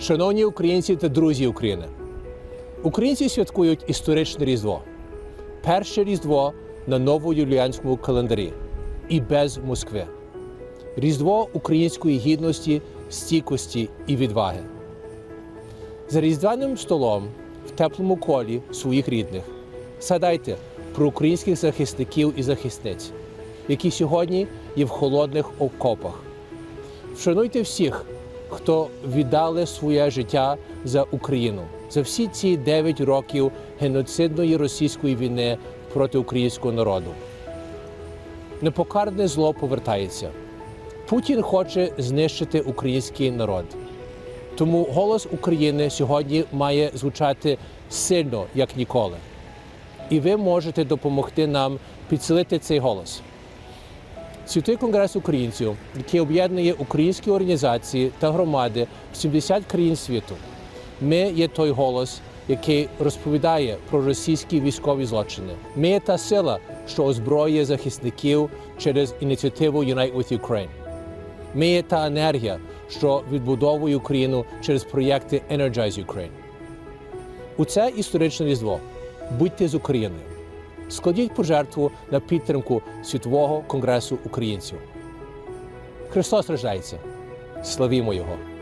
Шановні українці та друзі України, українці святкують історичне Різдво. Перше Різдво на новоюліанському календарі і без Москви. Різдво української гідності, стійкості і відваги. За різдвяним столом в теплому колі своїх рідних згадайте про українських захисників і захисниць, які сьогодні є в холодних окопах. Вшануйте всіх, хто віддали своє життя за Україну за всі ці 9 років геноцидної російської війни проти українського народу. Непокарне зло повертається. Путін хоче знищити український народ. Тому голос України сьогодні має звучати сильно, як ніколи. І ви можете допомогти нам підсилити цей голос. Світовий конгрес українців, який об'єднує українські організації та громади в 70 країн світу. Ми є той голос, який розповідає про російські військові злочини. Ми є та сила, що озброює захисників через ініціативу Unite with Ukraine. Ми є та енергія, що відбудовує Україну через проєкти Energize Ukraine. У це історичне різдво будьте з Україною. Складіть пожертву на підтримку Світового конгресу українців. Христос рождається. Славімо Його!